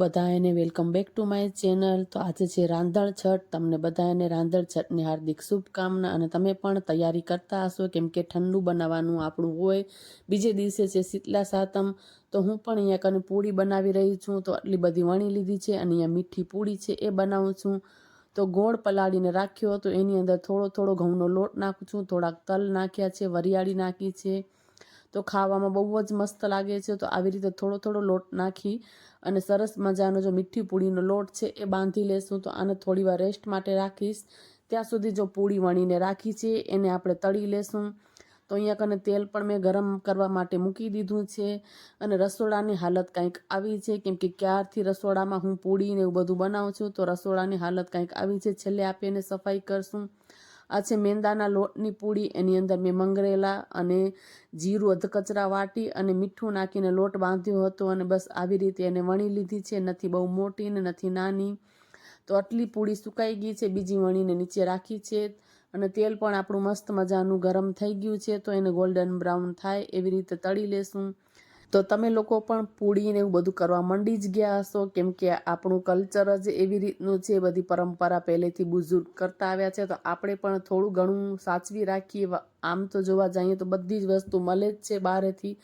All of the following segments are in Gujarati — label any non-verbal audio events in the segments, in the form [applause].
બધાને welcome back to my channel. તો આજે છે રાંધણ છઠ, તમને બધાને રાંધણ છઠની હાર્દિક શુભકામના અને તમે પણ તૈયારી કરતા હશો, કેમ કે ઠંડુ બનાવવાનું આપણું હોય. બીજે દિવસે છે શીતલા સાતમ, તો હું પણ અહીંયા કને પૂરી બનાવી રહી છું. તો આટલી બધી વણી લીધી છે અને અહીંયા મીઠી પૂરી છે એ બનાવું છું. તો ગોળ પલાળીને રાખ્યો હતો. એની અંદર થોડો થોડો ઘઉંનો લોટ નાખું છું. થોડાક તલ નાખ્યા છે, વરિયાળી નાખી છે. તો ખાવામાં બહુ જ મસ્ત લાગે છે. તો આવી રીતે થોડો થોડો લોટ નાખી અને સરસ મજાનો જો મીઠી પૂરીનો લોટ છે એ બાંધી લેશું. તો આને થોડી વાર રેસ્ટ માટે રાખીશ. ત્યાં સુધી જો પૂળી વણીને રાખી છે એને આપણે તળી લેશું. તો અહીંયા કને તેલ પણ મેં ગરમ કરવા માટે મૂકી દીધું છે અને રસોડાની હાલત કંઈક આવી છે. કેમ કે ક્યારથી રસોડામાં હું પૂળીને એવું બધું બનાવું છું, તો રસોડાની હાલત કંઈક આવી છે. છેલ્લે આપણે એને સફાઈ કરશું. આ છે મેંદાના લોટની પૂડી એની અંદર મેં મંગરેલા અને જીરું, અધકચરા વાટી અને મીઠું નાખીને લોટ બાંધ્યો હતો અને બસ આવી રીતે એને વણી લીધી છે. નથી બહુ મોટી ને નથી નાની. તો આટલી પૂડી સુકાઈ ગઈ છે. બીજી વણીને નીચે રાખી છે અને તેલ પણ આપણું મસ્ત મજાનું ગરમ થઈ ગયું છે. તો એને ગોલ્ડન બ્રાઉન થાય એવી રીતે તળી લેશું. તો તમે લોકો પણ પૂડી ને એવું બધું કરવા મંડી જ ગયા હશો? કેમ કે આપણું કલ્ચર જ એવી રીતનું છે, બધી પરંપરા પહેલેથી બુઝુર્ગ કરતા આવ્યા છે, તો આપણે પણ થોડું ઘણું સાચવી રાખીએ. આમ તો જોવા જઈએ તો બધી જ વસ્તુ મળે જ છે બહારેથી.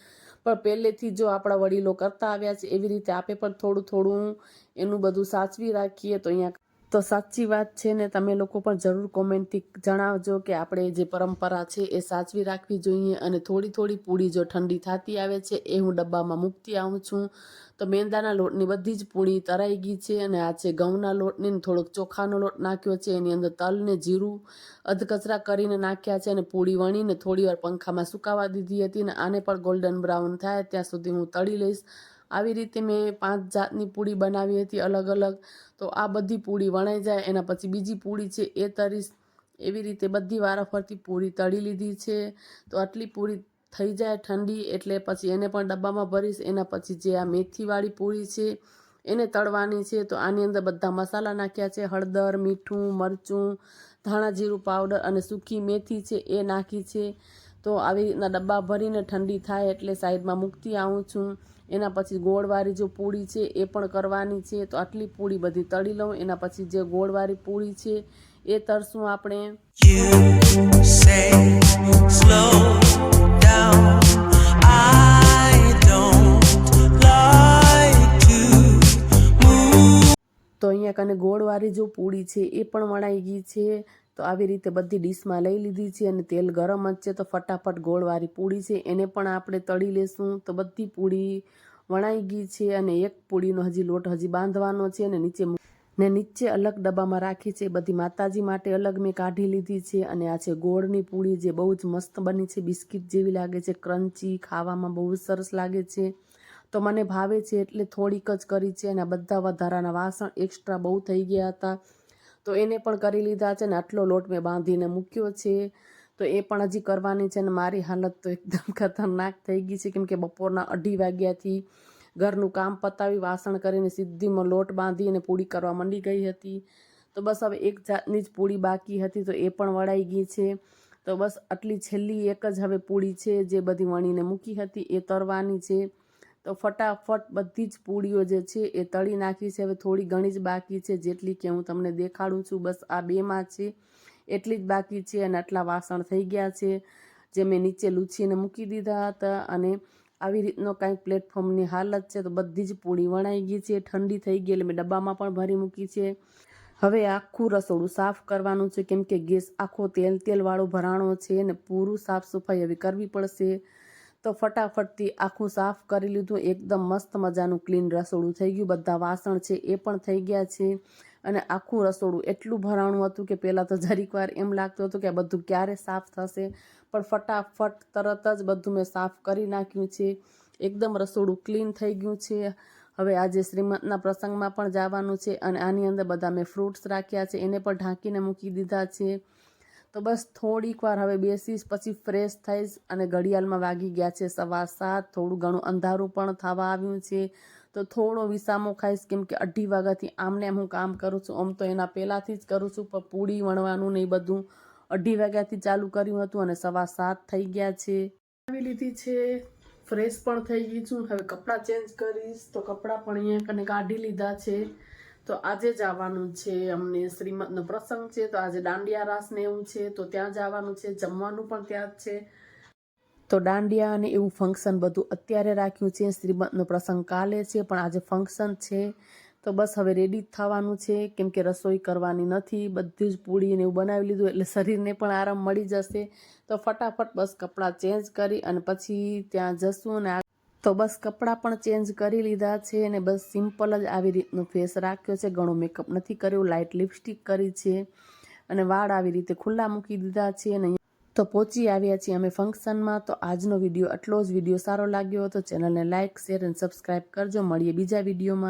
પણ પહેલેથી જો આપણા વડીલો કરતા આવ્યા છે એવી રીતે આપણે પણ થોડું થોડું એનું બધું સાચવી રાખીએ તો અહીંયા તો સાચી વાત છે ને, તમે લોકો પણ જરૂર કોમેન્ટથી જણાવજો કે આપણે જે પરંપરા છે એ સાચવી રાખવી જોઈએ અને થોડી થોડી પૂડી જો ઠંડી થતી આવે છે એ હું ડબ્બામાં મૂકતી આવું છું. તો મેંદાના લોટની બધી જ પૂડી તરાઈ ગઈ છે અને આ છે ઘઉંના લોટની થોડોક ચોખાનો લોટ નાખ્યો છે. એની અંદર તલ ને જીરું અધકચરા કરીને નાખ્યા છે અને પૂડી વણીને થોડી વાર પંખામાં સુકાવા દીધી હતી અને આને પણ ગોલ્ડન બ્રાઉન થાય ત્યાં સુધી હું તળી લઈશ. આવી રીતે મેં પાંચ જાતની પૂડી બનાવી હતી અલગ અલગ. તો આ બધી પૂડી વણાઈ જાય, એના પછી બીજી પૂડી છે એ તરીશ. એવી રીતે બધી વારાફરતી પૂરી તળી લીધી છે. તો આટલી પૂરી થઈ જાય ઠંડી એટલે પછી એને પણ ડબ્બામાં ભરીશ. એના પછી જે આ મેથીવાળી પૂરી છે એને તળવાની છે. તો આની અંદર બધા મસાલા નાખ્યા છે. હળદર, મીઠું, મરચું, ધાણા જીરું, પાવડર અને સૂકી મેથી છે એ નાખી છે. તો આવી રીતના ડબ્બા ભરીને ઠંડી થાય એટલે સાઈડમાં મૂકતી આવું છું. એના પછી ગોળવાળી જો પૂડી છે એ પણ કરવાની છે. તો આટલી પૂડી બધી તળી લઉં. એના પછી જે ગોળવાળી પૂડી છે એ તરશું આપણે. તો અહીંયા કને ગોળવાળી જો પૂડી છે એ પણ વણાઈ ગઈ છે. તો આવી રીતે બધી ડીશમાં લઈ લીધી છે અને તેલ ગરમ જ છે. તો ફટાફટ ગોળવાળી પૂડી છે. એને પણ આપણે તળી લેશું. તો બધી પૂડી વણાઈ ગઈ છે અને એક પૂડીનો હજી લોટ હજી બાંધવાનો છે અને નીચે ને નીચે અલગ ડબ્બામાં રાખી છે. બધી માતાજી માટે અલગ મેં કાઢી લીધી છે અને આ છે ગોળની પૂડી જે બહુ જ મસ્ત બની છે. બિસ્કિટ જેવી લાગે છે. ક્રન્ચી, ખાવામાં બહુ જ સરસ લાગે છે. તો મને ભાવે છે એટલે થોડીક જ કરી છે અને બધા વધારાના વાસણ એક્સ્ટ્રા બહુ થઈ ગયા હતા. તો એને પણ કરી લીધા છે ને આટલો લોટ મેં બાંધીને મૂક્યો છે. તો એ પણ હજી કરવાની છે ને મારી હાલત તો એકદમ [laughs] ખતરનાક થઈ ગઈ છે. કેમ કે બપોરના અઢી વાગ્યાથી ઘરનું કામ પતાવી, વાસણ કરીને સીધીમાં લોટ બાંધી અને પૂડી કરવા માંડી ગઈ હતી. તો બસ હવે એક જાતની જ પૂડી બાકી હતી તો એ પણ વળાઈ ગઈ છે. તો બસ આટલી છેલ્લી એક જ હવે પૂડી છે જે બધી વણીને મૂકી હતી. એ તરવાની છે. તો ફટાફટ બધી જ પૂડીઓ જે છે એ તળી નાખી છે. હવે થોડી ઘણી જ બાકી છે જેટલી કે હું તમને દેખાડું છું. બસ આ બેમાં છે. એટલી જ બાકી છે અને આટલા વાસણ થઈ ગયા છે જે મેં નીચે લૂછીને મૂકી દીધા હતા અને આવી રીતનો કાંઈક પ્લેટફોર્મની હાલત છે તો બધી જ પૂડી વણાઈ ગઈ છે. ઠંડી થઈ ગઈ એટલે મેં ડબ્બામાં પણ ભરી મૂકી છે. હવે આખું રસોડું સાફ કરવાનું છે કેમ કે ગેસ આખો તેલ તેલવાળો ભરાણો છે અને પૂરું સાફ સફાઈ હવે કરવી પડશે. તો ફટાફટથી આખું સાફ કરી લીધું. એકદમ મસ્ત મજાનું ક્લીન રસોડું થઈ ગયું. બધા વાસણ છે એ પણ થઈ ગયા છે. અને આખું રસોડું એટલું ભરાણું હતું કે પહેલાં તો જરીક વાર એમ લાગતું હતું કે આ બધું ક્યારે સાફ થશે. પણ ફટાફટ તરત જ બધું મેં સાફ કરી નાખ્યું છે. એકદમ રસોડું ક્લીન થઈ ગયું છે. હવે આજે શ્રીમંતના પ્રસંગમાં પણ જવાનું છે અને આની અંદર બધા મેં ફ્રૂટ્સ રાખ્યા છે. એને પણ ઢાંકીને મૂકી દીધા છે. તો બસ થોડીક વાર હવે બેસીશ, પછી ફ્રેશ થઈશ અને ઘડિયાળમાં વાગી ગયા છે સવા સાત. થોડું ઘણું અંધારું પણ થવા આવ્યું છે. તો થોડો વિસામો ખાઈશ, કેમ કે અઢી વાગ્યાથી આમને એમ હું કામ કરું છું. આમ તો એના પહેલાંથી જ કરું છું, પણ પૂડી વણવાનું ને એ બધું અઢી વાગ્યાથી ચાલુ કર્યું હતું અને સવા સાત થઈ ગયા છે. આવી લીધી છે. ફ્રેશ પણ થઈ ગઈ છું. હવે કપડાં ચેન્જ કરીશ. તો કપડાં પણ અહીંયા કને કાઢી લીધા છે. તો આજે જવાનું છે અમને શ્રીમદનો પ્રસંગ છે, તો આજે દાંડિયા રાસ ને એવું છે, તો ત્યાં જવાનું છે, જમવાનું પણ ત્યાં જ છે. તો દાંડિયા અને એવું ફંક્શન બધું અત્યારે રાખ્યું છે, શ્રીમદનો પ્રસંગ કાલે છે, પણ આજે ફંક્શન છે. તો બસ હવે રેડી જ થવાનું છે, કેમ કે રસોઈ કરવાની નથી, બધી જ પૂડીને એવું બનાવી લીધું, એટલે શરીરને પણ આરામ મળી જશે. તો ફટાફટ બસ કપડાં ચેન્જ કરી અને પછી ત્યાં જશું આ- તો બસ કપડાં પણ ચેન્જ કરી લીધા છે અને બસ સિમ્પલ જ આવી રીતનો ફેસ રાખ્યો છે. ઘણો મેકઅપ નથી કર્યો લાઇટ લિપસ્ટિક કરી છે અને વાળ આવી રીતે ખુલ્લા મૂકી દીધા છે અને તો પહોંચી આવ્યા છીએ અમે ફંક્શનમાં તો આજનો વીડિયો, આટલો જ વીડિયો સારો લાગ્યો તો ચેનલને લાઇક શેર અને સબસ્ક્રાઇબ કરજો. મળીએ બીજા વિડીયોમાં.